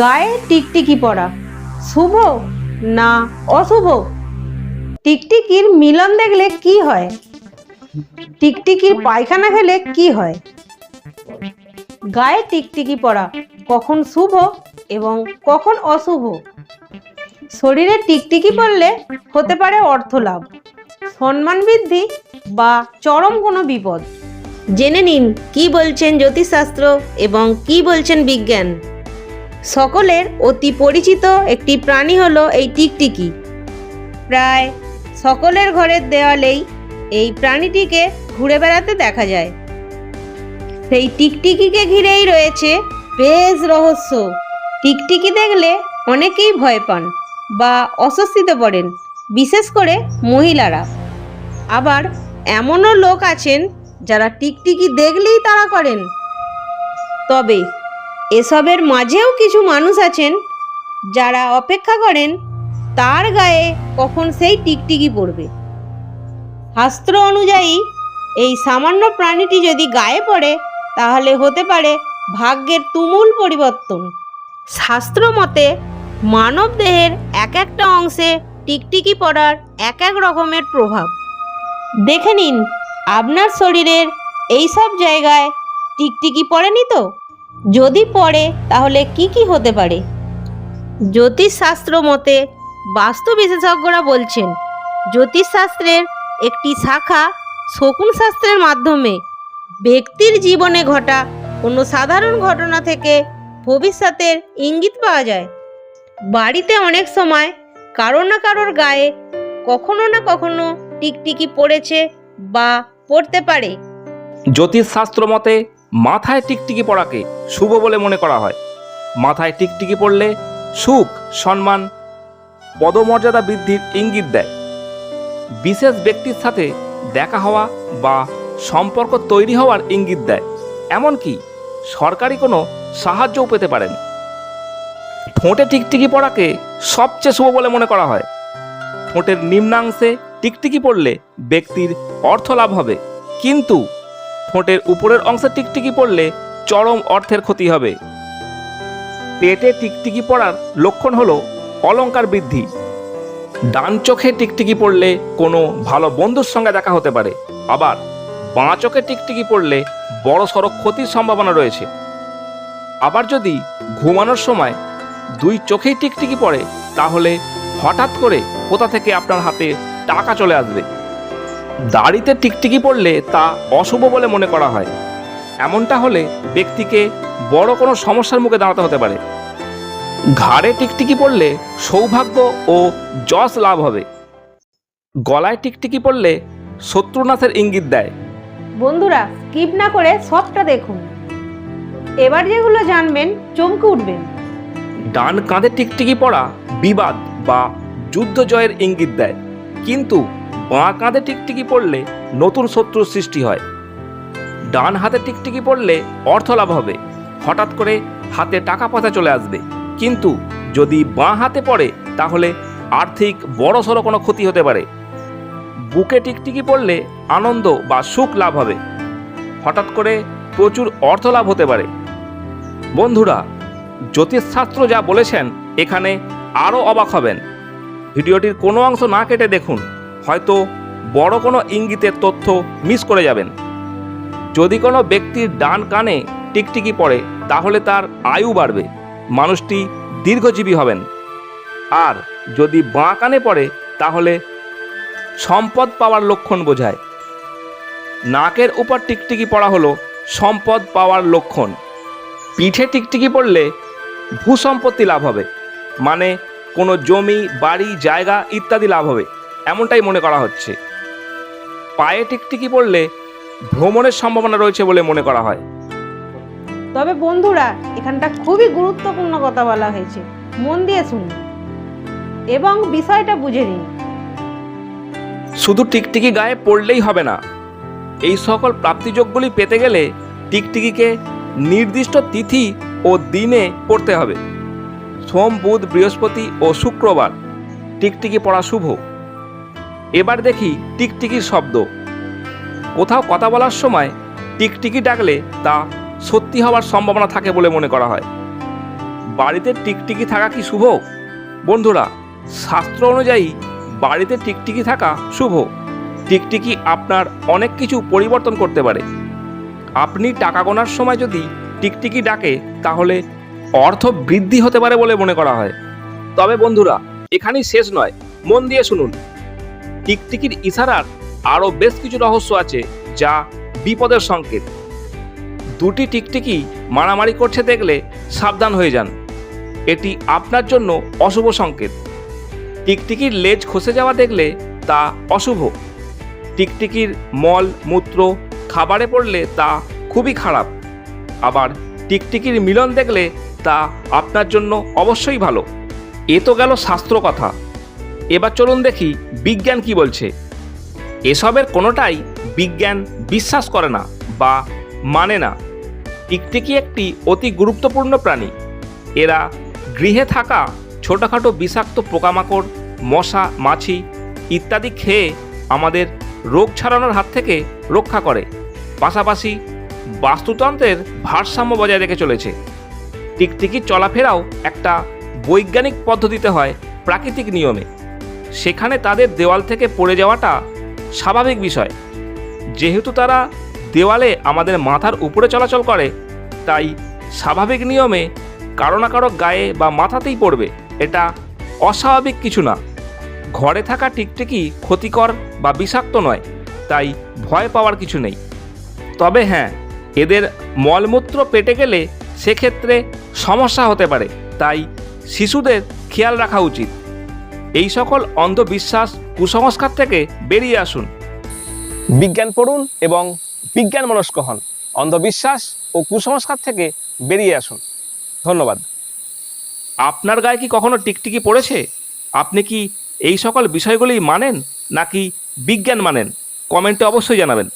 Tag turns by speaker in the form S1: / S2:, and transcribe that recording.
S1: গায়ে টিকটিকি পরা। শুভ না অশুভ? টিকটিকির মিলন দেখলে কি হয়? টিকটিকির পায়খানা খেলে কি হয়? গায়ে টিকটিকি পরা, কখন শুভ এবং কখন অশুভ? শরীরে টিকটিকি পড়লে হতে পারে অর্থ লাভ সম্মান বৃদ্ধি বা চরম কোনো বিপদ। জেনে নিন, কি বলছেন জ্যোতিষশাস্ত্র এবং কি বলছেন বিজ্ঞান? সকলের অতি পরিচিত একটি প্রাণী হলো এই টিকটিকি। প্রায় সকলের ঘরের দেওয়ালেই এই প্রাণীটিকে ঘুরে বেড়াতে দেখা যায়। সেই টিকটিকিকে ঘিরেই রয়েছে বেশ রহস্য। টিকটিকি দেখলে অনেকেই ভয় পান বা অস্বস্তিতে পড়েন, বিশেষ করে মহিলারা। আবার এমনও লোক আছেন যারা টিকটিকি দেখলেই তারা করেন। তবে এসবের মাঝেও কিছু মানুষ আছেন যারা অপেক্ষা করেন তার গায়ে কখন সেই টিকটিকি পড়বে। শাস্ত্র অনুযায়ী এই সামান্য প্রাণীটি যদি গায়ে পড়ে, তাহলে হতে পারে ভাগ্যের তুমুল পরিবর্তন। শাস্ত্র মতে মানব দেহের এক একটা অংশে টিকটিকি পড়ার এক এক রকমের প্রভাব। দেখে নিন, আপনার শরীরের এই সব জায়গায় টিকটিকি পড়েনি তো? যদি পড়ে, তাহলে কি কি হতে পারে? জ্যোতিষশাস্ত্র মতে বাস্তু বিশেষজ্ঞরা বলছেন, জ্যোতিষশাস্ত্রের একটি শাখা শকুন শাস্ত্রের মাধ্যমে ব্যক্তির জীবনে ঘটা কোনো সাধারণ ঘটনা থেকে ভবিষ্যতের ইঙ্গিত পাওয়া যায়। বাড়িতে অনেক সময় কারও না কারোর গায়ে কখনো না কখনো টিকটিকি পড়েছে বা পড়তে পারে।
S2: জ্যোতিষশাস্ত্র মতে মাথায় টিকটিকি পড়াকে শুভ বলে মনে করা হয়। মাথায় টিকটিকি পড়লে সুখ, সম্মান, পদমর্যাদা বৃদ্ধির ইঙ্গিত দেয়। বিশেষ ব্যক্তির সাথে দেখা হওয়া বা সম্পর্ক তৈরি হওয়ার ইঙ্গিত দেয়। এমনকি সরকারি কোনো সাহায্যও পেতে পারেন। ঠোঁটে টিকটিকি পড়াকে সবচেয়ে শুভ বলে মনে করা হয়। ঠোঁটের নিম্নাংশে টিকটিকি পড়লে ব্যক্তির অর্থ লাভ হবে। কিন্তু ঠোঁটের উপরের অংশে টিকটিকি পড়লে চরম অর্থের ক্ষতি হবে। পেটে টিকটিকি পড়ার লক্ষণ হলো অলঙ্কার বৃদ্ধি। ডান চোখে টিকটিকি পড়লে কোনো ভালো বন্ধুর সঙ্গে দেখা হতে পারে। আবার বাঁ চোখে টিকটিকি পড়লে বড় সড়ো ক্ষতির সম্ভাবনা রয়েছে। আবার যদি ঘুমানোর সময় দুই চোখেই টিকটিকি পড়ে, তাহলে হঠাৎ করে কোথা থেকে আপনার হাতে টাকা চলে আসবে? দাড়িতে টিকটিকি পড়লে তা অশুভ বলে মনে করা হয়। এমনটা হলে ব্যক্তিকে বড় কোনো সমস্যার মুখে দাঁড়াতে হতে পারে। ঘাড়ে টিকটিকি পড়লে সৌভাগ্য ও যশ লাভ হবে। গলায় টিকটিকি পড়লে শত্রুনাথের ইঙ্গিত দেয়।
S1: বন্ধুরা স্কিপ না করে সবটা দেখুন। এবার যেগুলো জানবেন চমকে উঠবেন।
S2: ডান কাঁধে টিকটিকি পড়া বিবাদ বা যুদ্ধ জয়ের ইঙ্গিত দেয়। কিন্তু বাঁ কাঁধে টিকটিকি পড়লে নতুন শত্রুর সৃষ্টি হয়। ডান হাতে টিকটিকি পড়লে অর্থ লাভ হবে। হঠাৎ করে হাতে টাকা পয়সা চলে আসবে। কিন্তু যদি বাঁ হাতে পড়ে, তাহলে আর্থিক বড় সড়ো কোনো ক্ষতি হতে পারে। বুকে টিকটিকি পড়লে আনন্দ বা সুখ লাভ হবে। হঠাৎ করে প্রচুর অর্থ লাভ হতে পারে। বন্ধুরা, জ্যোতিষশাস্ত্র যা বলেছেন, এখানে আরও অবাক হবেন। ভিডিওটির কোনো অংশ না কেটে দেখুন। হয়তো বড় কোনো ইঙ্গিতের তথ্য মিস করে যাবেন। যদি কোনো ব্যক্তির ডান কানে টিকটিকি পড়ে, তাহলে তার আয়ু বাড়বে, মানুষটি দীর্ঘজীবী হবেন। আর যদি বাঁ কানে পড়ে, তাহলে সম্পদ পাওয়ার লক্ষণ বোঝায়। নাকের উপর টিকটিকি পড়া হলো সম্পদ পাওয়ার লক্ষণ। পিঠে টিকটিকি পড়লে ভূসম্পত্তি লাভ হবে মানে কোনো জমি, বাড়ি, জায়গা ইত্যাদি লাভ হবে। এমনটাই মনে করা হচ্ছে। পায়ে টিকটিকি পড়লে ভ্রমণের সম্ভাবনা রয়েছে বলে মনে করা হয়।
S1: তবে বন্ধুরা এখানটা খুবই গুরুত্বপূর্ণ কথা বলা হয়েছে। মন দিয়ে শুনুন। এবং বিষয়টা বুঝে নিন।
S2: শুধু টিকটিকি গায়ে পড়লেই হবে না এই সকল প্রাপ্তিযোগগুলি পেতে গেলে টিকটিকিকে নির্দিষ্ট তিথি ও দিনে পড়তে হবে। সোম বুধ বৃহস্পতি ও শুক্রবার টিকটিকি পড়া শুভ। এবার দেখি টিকটিকির শব্দ। কোথাও কথা বলার সময় টিকটিকি ডাকলে তা সত্যি হওয়ার সম্ভাবনা থাকে বলে মনে করা হয়। বাড়িতে টিকটিকি থাকা কি শুভ? বন্ধুরা, শাস্ত্র অনুযায়ী বাড়িতে টিকটিকি থাকা শুভ। টিকটিকি আপনার অনেক কিছু পরিবর্তন করতে পারে। আপনি টাকা গোনার সময় যদি টিকটিকি ডাকে, তাহলে অর্থ বৃদ্ধি হতে পারে বলে মনে করা হয়। তবে বন্ধুরা, এখানেই শেষ নয়। মন দিয়ে শুনুন। টিকটিকির ইশারার আরও বেশ কিছু রহস্য আছে যা বিপদের সংকেত। দুটি টিকটিকি মারামারি করছে দেখলে সাবধান হয়ে যান। এটি আপনার জন্য অশুভ সংকেত। টিকটিকির লেজ খসে যাওয়া দেখলে তা অশুভ। টিকটিকির মল, মূত্র, খাবারে পড়লে তা খুবই খারাপ। আবার টিকটিকির মিলন দেখলে তা আপনার জন্য অবশ্যই ভালো। এ তো গেল শাস্ত্র কথা। এবার চলুন দেখি বিজ্ঞান কি বলছে। এসবের কোনোটাই বিজ্ঞান বিশ্বাস করে না বা মানে না। টিকটিকি একটি অতি গুরুত্বপূর্ণ প্রাণী। এরা গৃহে থাকা ছোটোখাটো বিষাক্ত পোকামাকড়, মশা, মাছি ইত্যাদি খেয়ে আমাদের রোগ ছড়ানোর হাত থেকে রক্ষা করে। পাশাপাশি বাস্তুতন্ত্রের ভারসাম্য বজায় রেখে চলেছে। টিকটিকির চলাফেরাও একটা বৈজ্ঞানিক পদ্ধতিতে হয় প্রাকৃতিক নিয়মে। সেখানে তাদের দেওয়াল থেকে পড়ে যাওয়াটা স্বাভাবিক বিষয়। যেহেতু তারা দেওয়ালে আমাদের মাথার উপরে চলাচল করে, তাই স্বাভাবিক নিয়মে কারও না কারও গায়ে বা মাথাতেই পড়বে, এটা অস্বাভাবিক কিছু না। ঘরে থাকা টিকটিকি ক্ষতিকর বা বিষাক্ত নয়, তাই ভয় পাওয়ার কিছু নেই। তবে হ্যাঁ এদের মলমূত্র পেটে গেলে সেক্ষেত্রে সমস্যা হতে পারে, তাই শিশুদের খেয়াল রাখা উচিত। এই সকল অন্ধবিশ্বাস কুসংস্কার থেকে বেরিয়ে আসুন। বিজ্ঞান পড়ুন এবং বিজ্ঞান মনস্ক হন। অন্ধবিশ্বাস ও কুসংস্কার থেকে বেরিয়ে আসুন। ধন্যবাদ। আপনার গায়ে কি কখনো টিকটিকি পড়েছে? আপনি কি এই সকল বিষয়গুলি মানেন নাকি বিজ্ঞান মানেন? কমেন্টে অবশ্যই জানাবেন।